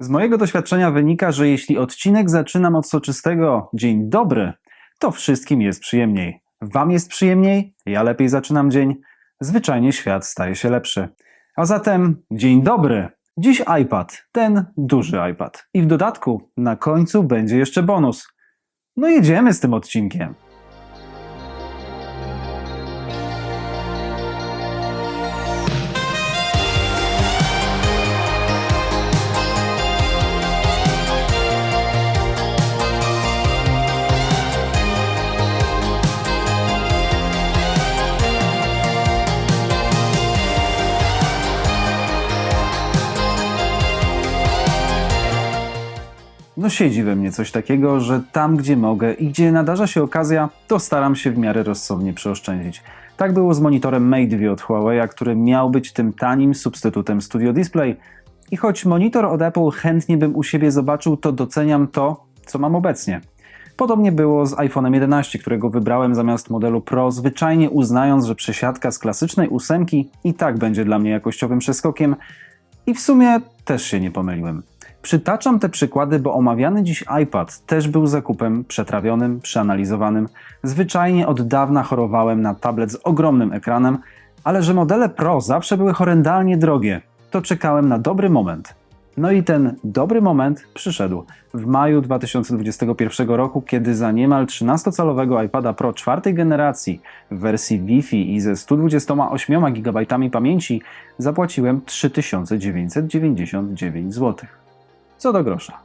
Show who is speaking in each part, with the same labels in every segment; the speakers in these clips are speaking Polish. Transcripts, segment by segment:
Speaker 1: Z mojego doświadczenia wynika, że jeśli odcinek zaczynam od soczystego dzień dobry, to wszystkim jest przyjemniej. Wam jest przyjemniej, ja lepiej zaczynam dzień, zwyczajnie świat staje się lepszy. A zatem dzień dobry. Dziś iPad, ten duży iPad. I w dodatku na końcu będzie jeszcze bonus. No jedziemy z tym odcinkiem. Siedzi we mnie coś takiego, że tam gdzie mogę i gdzie nadarza się okazja, to staram się w miarę rozsądnie przeoszczędzić. Tak było z monitorem Mate od Huawei, który miał być tym tanim substytutem Studio Display. I choć monitor od Apple chętnie bym u siebie zobaczył, to doceniam to, co mam obecnie. Podobnie było z iPhone'em 11, którego wybrałem zamiast modelu Pro, zwyczajnie uznając, że przesiadka z klasycznej ósemki i tak będzie dla mnie jakościowym przeskokiem. I w sumie też się nie pomyliłem. Przytaczam te przykłady, bo omawiany dziś iPad też był zakupem przetrawionym, przeanalizowanym. Zwyczajnie od dawna chorowałem na tablet z ogromnym ekranem, ale że modele Pro zawsze były horrendalnie drogie, to czekałem na dobry moment. No i ten dobry moment przyszedł w maju 2021 roku, kiedy za niemal 13-calowego iPada Pro czwartej generacji w wersji Wi-Fi i ze 128 GB pamięci zapłaciłem 3999 zł. Co do grosza.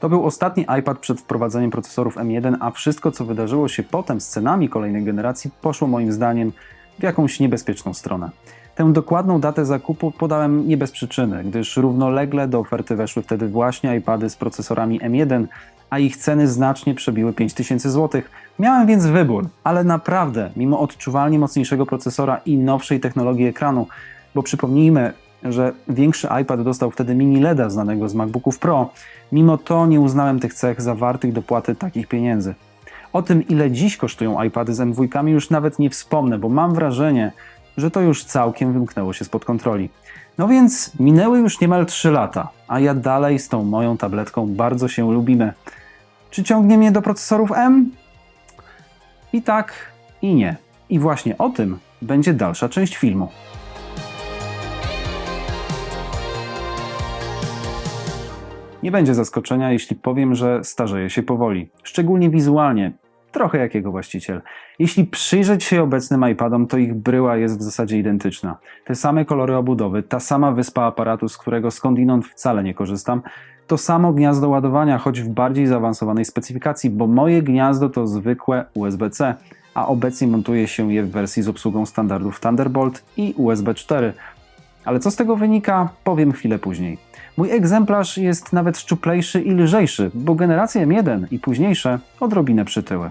Speaker 1: To był ostatni iPad przed wprowadzeniem procesorów M1, a wszystko co wydarzyło się potem z cenami kolejnej generacji poszło moim zdaniem w jakąś niebezpieczną stronę. Tę dokładną datę zakupu podałem nie bez przyczyny, gdyż równolegle do oferty weszły wtedy właśnie iPady z procesorami M1, a ich ceny znacznie przebiły 5000 zł. Miałem więc wybór, ale naprawdę, mimo odczuwalnie mocniejszego procesora i nowszej technologii ekranu, bo przypomnijmy, że większy iPad dostał wtedy mini LEDa znanego z MacBooków Pro, mimo to nie uznałem tych cech zawartych do płaty takich pieniędzy. O tym, ile dziś kosztują iPady z M2 już nawet nie wspomnę, bo mam wrażenie, że to już całkiem wymknęło się spod kontroli. No więc minęły już niemal 3 lata, a ja dalej z tą moją tabletką bardzo się lubimy. Czy ciągnie mnie do procesorów M? I tak, i nie. I właśnie o tym będzie dalsza część filmu. Nie będzie zaskoczenia, jeśli powiem, że starzeje się powoli, szczególnie wizualnie, trochę jak jego właściciel. Jeśli przyjrzeć się obecnym iPadom, to ich bryła jest w zasadzie identyczna. Te same kolory obudowy, ta sama wyspa aparatu, z którego skądinąd wcale nie korzystam, to samo gniazdo ładowania, choć w bardziej zaawansowanej specyfikacji, bo moje gniazdo to zwykłe USB-C, a obecnie montuje się je w wersji z obsługą standardów Thunderbolt i USB 4. Ale co z tego wynika, powiem chwilę później. Mój egzemplarz jest nawet szczuplejszy i lżejszy, bo generacje M1 i późniejsze odrobinę przytyły.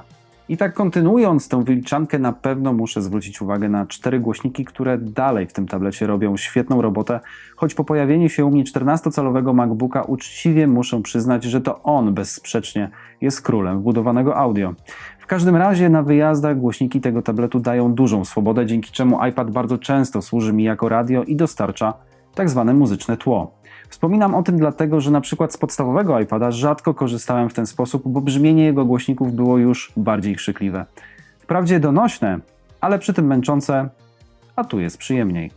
Speaker 1: I tak kontynuując tę wyliczankę, na pewno muszę zwrócić uwagę na cztery głośniki, które dalej w tym tablecie robią świetną robotę, choć po pojawieniu się u mnie 14-calowego MacBooka uczciwie muszę przyznać, że to on bezsprzecznie jest królem wbudowanego audio. W każdym razie na wyjazdach głośniki tego tabletu dają dużą swobodę, dzięki czemu iPad bardzo często służy mi jako radio i dostarcza tak zwane muzyczne tło. Wspominam o tym dlatego, że na przykład z podstawowego iPada rzadko korzystałem w ten sposób, bo brzmienie jego głośników było już bardziej krzykliwe. Wprawdzie donośne, ale przy tym męczące, a tu jest przyjemniej.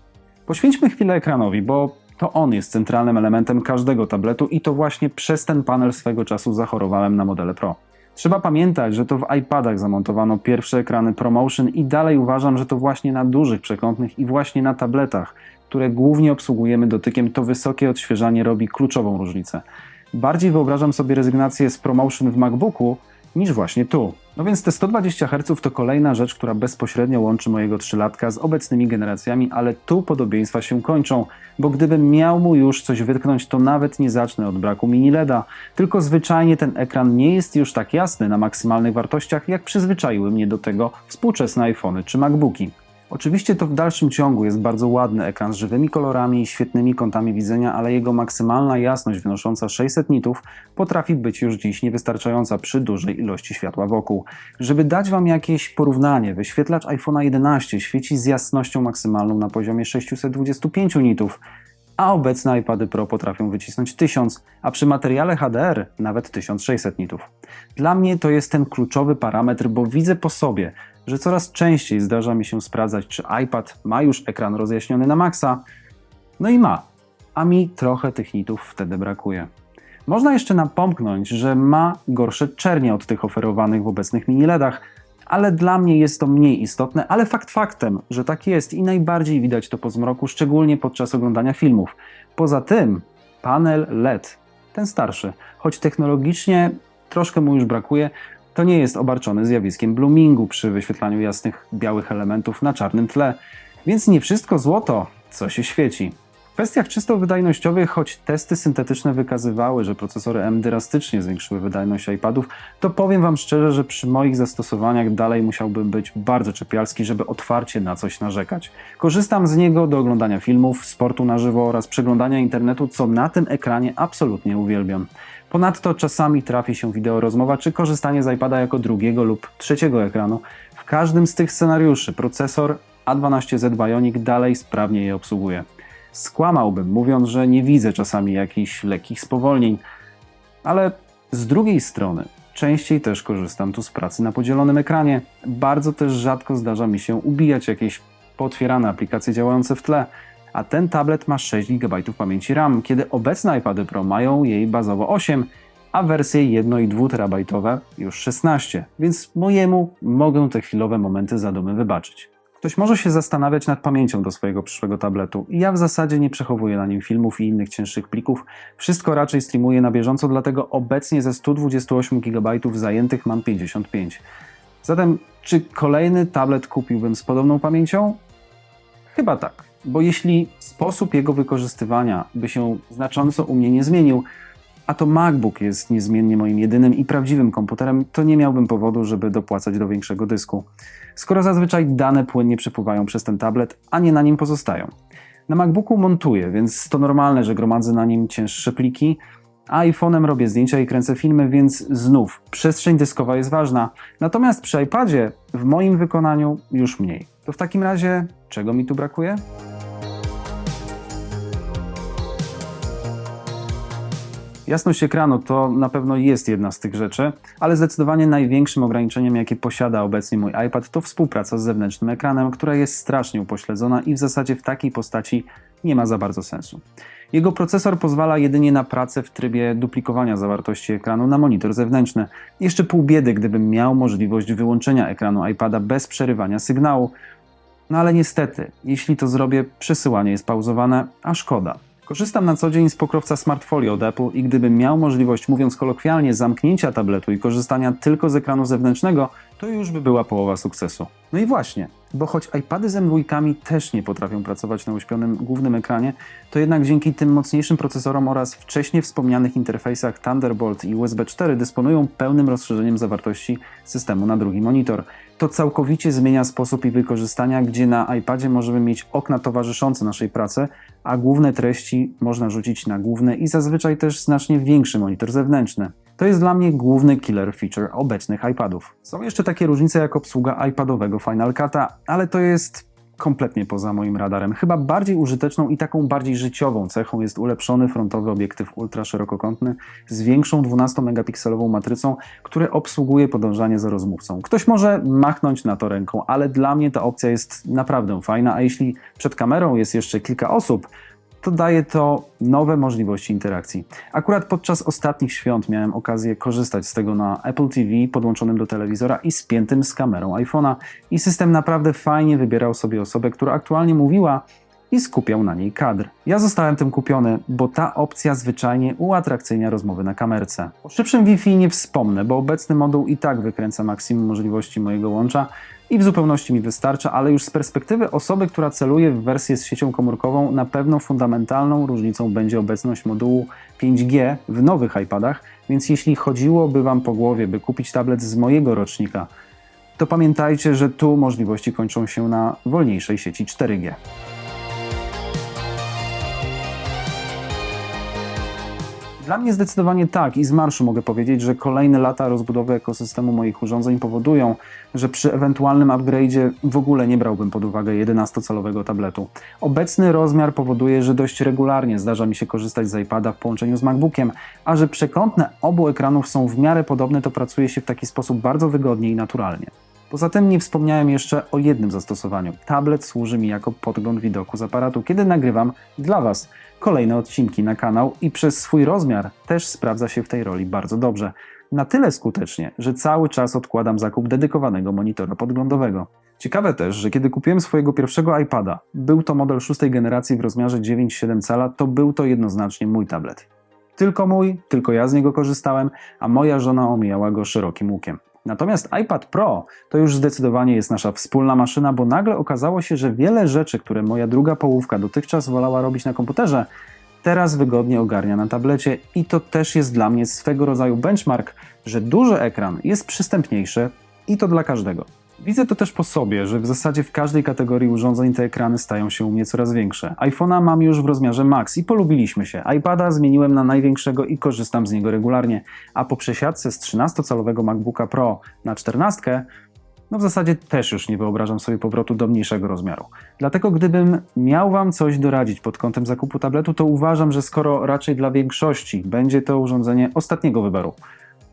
Speaker 1: Poświęćmy chwilę ekranowi, bo to on jest centralnym elementem każdego tabletu i to właśnie przez ten panel swego czasu zachorowałem na modele Pro. Trzeba pamiętać, że to w iPadach zamontowano pierwsze ekrany ProMotion i dalej uważam, że to właśnie na dużych przekątnych i właśnie na tabletach, które głównie obsługujemy dotykiem, to wysokie odświeżanie robi kluczową różnicę. Bardziej wyobrażam sobie rezygnację z ProMotion w MacBooku niż właśnie tu. No więc te 120 Hz to kolejna rzecz, która bezpośrednio łączy mojego trzylatka z obecnymi generacjami, ale tu podobieństwa się kończą, bo gdybym miał mu już coś wytknąć, to nawet nie zacznę od braku mini LEDa, tylko zwyczajnie ten ekran nie jest już tak jasny na maksymalnych wartościach, jak przyzwyczaiły mnie do tego współczesne iPhony czy MacBooki. Oczywiście to w dalszym ciągu jest bardzo ładny ekran z żywymi kolorami i świetnymi kątami widzenia, ale jego maksymalna jasność wynosząca 600 nitów potrafi być już dziś niewystarczająca przy dużej ilości światła wokół. Żeby dać Wam jakieś porównanie, wyświetlacz iPhone'a 11 świeci z jasnością maksymalną na poziomie 625 nitów, a obecne iPady Pro potrafią wycisnąć 1000, a przy materiale HDR nawet 1600 nitów. Dla mnie to jest ten kluczowy parametr, bo widzę po sobie, że coraz częściej zdarza mi się sprawdzać, czy iPad ma już ekran rozjaśniony na maksa. No i ma, a mi trochę tych nitów wtedy brakuje. Można jeszcze napomknąć, że ma gorsze czernie od tych oferowanych w obecnych mini LEDach, ale dla mnie jest to mniej istotne, ale fakt faktem, że tak jest i najbardziej widać to po zmroku, szczególnie podczas oglądania filmów. Poza tym panel LED, ten starszy, choć technologicznie troszkę mu już brakuje, to nie jest obarczony zjawiskiem bloomingu przy wyświetlaniu jasnych białych elementów na czarnym tle, więc nie wszystko złoto, co się świeci. W kwestiach czysto wydajnościowych, choć testy syntetyczne wykazywały, że procesory M drastycznie zwiększyły wydajność iPadów, to powiem Wam szczerze, że przy moich zastosowaniach dalej musiałbym być bardzo czepialski, żeby otwarcie na coś narzekać. Korzystam z niego do oglądania filmów, sportu na żywo oraz przeglądania internetu, co na tym ekranie absolutnie uwielbiam. Ponadto czasami trafi się wideo rozmowa czy korzystanie z iPada jako drugiego lub trzeciego ekranu. W każdym z tych scenariuszy procesor A12Z Bionic dalej sprawnie je obsługuje. Skłamałbym, mówiąc, że nie widzę czasami jakichś lekkich spowolnień, ale z drugiej strony częściej też korzystam tu z pracy na podzielonym ekranie. Bardzo też rzadko zdarza mi się ubijać jakieś pootwierane aplikacje działające w tle, a ten tablet ma 6 GB pamięci RAM, kiedy obecne iPady Pro mają jej bazowo 8, a wersje 1 i 2 terabajtowe już 16, więc mojemu mogę te chwilowe momenty zadumy wybaczyć. Ktoś może się zastanawiać nad pamięcią do swojego przyszłego tabletu. Ja w zasadzie nie przechowuję na nim filmów i innych cięższych plików. Wszystko raczej streamuję na bieżąco, dlatego obecnie ze 128 GB zajętych mam 55. Zatem, czy kolejny tablet kupiłbym z podobną pamięcią? Chyba tak, bo jeśli sposób jego wykorzystywania by się znacząco u mnie nie zmienił, a to MacBook jest niezmiennie moim jedynym i prawdziwym komputerem, to nie miałbym powodu, żeby dopłacać do większego dysku. Skoro zazwyczaj dane płynnie przepływają przez ten tablet, a nie na nim pozostają. Na MacBooku montuję, więc to normalne, że gromadzę na nim cięższe pliki, a iPhone'em robię zdjęcia i kręcę filmy, więc znów przestrzeń dyskowa jest ważna. Natomiast przy iPadzie w moim wykonaniu już mniej. To w takim razie czego mi tu brakuje? Jasność ekranu to na pewno jest jedna z tych rzeczy, ale zdecydowanie największym ograniczeniem, jakie posiada obecnie mój iPad, to współpraca z zewnętrznym ekranem, która jest strasznie upośledzona i w zasadzie w takiej postaci nie ma za bardzo sensu. Jego procesor pozwala jedynie na pracę w trybie duplikowania zawartości ekranu na monitor zewnętrzny. Jeszcze pół biedy, gdybym miał możliwość wyłączenia ekranu iPada bez przerywania sygnału. No ale niestety, jeśli to zrobię, przesyłanie jest pauzowane, a szkoda. Korzystam na co dzień z pokrowca Smartfolio od Apple i gdybym miał możliwość, mówiąc kolokwialnie, zamknięcia tabletu i korzystania tylko z ekranu zewnętrznego, to już by była połowa sukcesu. No i właśnie, bo choć iPady z M2 też nie potrafią pracować na uśpionym głównym ekranie, to jednak dzięki tym mocniejszym procesorom oraz wcześniej wspomnianych interfejsach Thunderbolt i USB 4 dysponują pełnym rozszerzeniem zawartości systemu na drugi monitor. To całkowicie zmienia sposób ich wykorzystania, gdzie na iPadzie możemy mieć okna towarzyszące naszej pracy, a główne treści można rzucić na główny i zazwyczaj też znacznie większy monitor zewnętrzny. To jest dla mnie główny killer feature obecnych iPadów. Są jeszcze takie różnice jak obsługa iPadowego Final Cut'a, ale to jest kompletnie poza moim radarem. Chyba bardziej użyteczną i taką bardziej życiową cechą jest ulepszony frontowy obiektyw ultra szerokokątny z większą 12-megapikselową matrycą, który obsługuje podążanie za rozmówcą. Ktoś może machnąć na to ręką, ale dla mnie ta opcja jest naprawdę fajna, a jeśli przed kamerą jest jeszcze kilka osób, to daje to nowe możliwości interakcji. Akurat podczas ostatnich świąt miałem okazję korzystać z tego na Apple TV podłączonym do telewizora i spiętym z kamerą iPhone'a i system naprawdę fajnie wybierał sobie osobę, która aktualnie mówiła i skupiał na niej kadr. Ja zostałem tym kupiony, bo ta opcja zwyczajnie uatrakcyjnia rozmowy na kamerce. O szybszym Wi-Fi nie wspomnę, bo obecny moduł i tak wykręca maksimum możliwości mojego łącza i w zupełności mi wystarcza, ale już z perspektywy osoby, która celuje w wersję z siecią komórkową, na pewno fundamentalną różnicą będzie obecność modułu 5G w nowych iPadach, więc jeśli chodziłoby Wam po głowie, by kupić tablet z mojego rocznika, to pamiętajcie, że tu możliwości kończą się na wolniejszej sieci 4G. Dla mnie zdecydowanie tak i z marszu mogę powiedzieć, że kolejne lata rozbudowy ekosystemu moich urządzeń powodują, że przy ewentualnym upgrade'zie w ogóle nie brałbym pod uwagę 11-calowego tabletu. Obecny rozmiar powoduje, że dość regularnie zdarza mi się korzystać z iPada w połączeniu z MacBookiem, a że przekątne obu ekranów są w miarę podobne, to pracuje się w taki sposób bardzo wygodnie i naturalnie. Poza tym nie wspomniałem jeszcze o jednym zastosowaniu. Tablet służy mi jako podgląd widoku z aparatu, kiedy nagrywam dla Was kolejne odcinki na kanał i przez swój rozmiar też sprawdza się w tej roli bardzo dobrze. Na tyle skutecznie, że cały czas odkładam zakup dedykowanego monitora podglądowego. Ciekawe też, że kiedy kupiłem swojego pierwszego iPada, był to model szóstej generacji w rozmiarze 9,7 cala, to był to jednoznacznie mój tablet. Tylko mój, tylko ja z niego korzystałem, a moja żona omijała go szerokim łukiem. Natomiast iPad Pro to już zdecydowanie jest nasza wspólna maszyna, bo nagle okazało się, że wiele rzeczy, które moja druga połówka dotychczas wolała robić na komputerze, teraz wygodnie ogarnia na tablecie i to też jest dla mnie swego rodzaju benchmark, że duży ekran jest przystępniejszy i to dla każdego. Widzę to też po sobie, że w zasadzie w każdej kategorii urządzeń te ekrany stają się u mnie coraz większe. iPhone'a mam już w rozmiarze Max i polubiliśmy się. iPada zmieniłem na największego i korzystam z niego regularnie, a po przesiadce z 13-calowego MacBooka Pro na 14 no w zasadzie też już nie wyobrażam sobie powrotu do mniejszego rozmiaru. Dlatego gdybym miał Wam coś doradzić pod kątem zakupu tabletu, to uważam, że skoro raczej dla większości będzie to urządzenie ostatniego wyboru,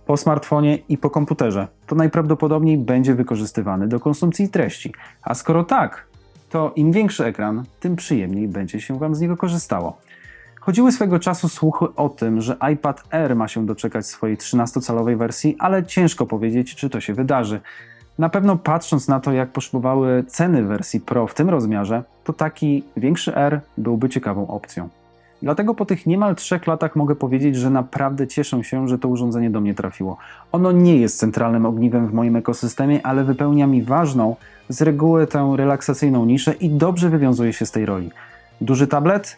Speaker 1: po smartfonie i po komputerze, to najprawdopodobniej będzie wykorzystywany do konsumpcji treści. A skoro tak, to im większy ekran, tym przyjemniej będzie się Wam z niego korzystało. Chodziły swego czasu słuchy o tym, że iPad Air ma się doczekać swojej 13-calowej wersji, ale ciężko powiedzieć, czy to się wydarzy. Na pewno patrząc na to, jak poszybowały ceny wersji Pro w tym rozmiarze, to taki większy R byłby ciekawą opcją. Dlatego po tych niemal trzech latach mogę powiedzieć, że naprawdę cieszę się, że to urządzenie do mnie trafiło. Ono nie jest centralnym ogniwem w moim ekosystemie, ale wypełnia mi ważną, z reguły tę relaksacyjną niszę i dobrze wywiązuje się z tej roli. Duży tablet?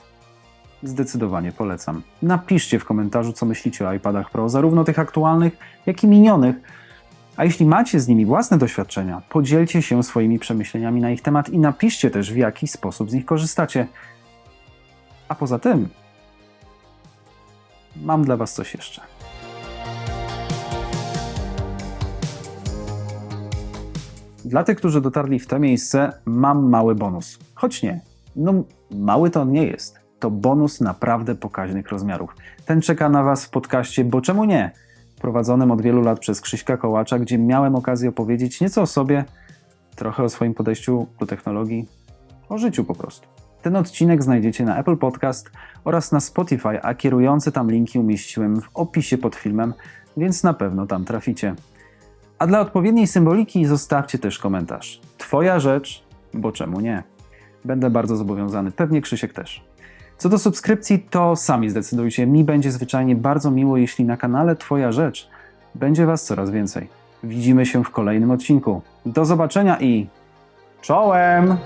Speaker 1: Zdecydowanie polecam. Napiszcie w komentarzu, co myślicie o iPadach Pro, zarówno tych aktualnych, jak i minionych. A jeśli macie z nimi własne doświadczenia, podzielcie się swoimi przemyśleniami na ich temat i napiszcie też, w jaki sposób z nich korzystacie. A poza tym, mam dla Was coś jeszcze. Dla tych, którzy dotarli w to miejsce, mam mały bonus. Choć nie, no mały to on nie jest. To bonus naprawdę pokaźnych rozmiarów. Ten czeka na Was w podcaście, bo czemu nie? Prowadzonym od wielu lat przez Krzyśka Kołacza, gdzie miałem okazję opowiedzieć nieco o sobie, trochę o swoim podejściu do technologii, o życiu po prostu. Ten odcinek znajdziecie na Apple Podcast oraz na Spotify, a kierujące tam linki umieściłem w opisie pod filmem, więc na pewno tam traficie. A dla odpowiedniej symboliki zostawcie też komentarz. Twoja rzecz, bo czemu nie? Będę bardzo zobowiązany, pewnie Krzysiek też. Co do subskrypcji, to sami zdecydujcie. Mi będzie zwyczajnie bardzo miło, jeśli na kanale Twoja rzecz będzie Was coraz więcej. Widzimy się w kolejnym odcinku. Do zobaczenia i czołem!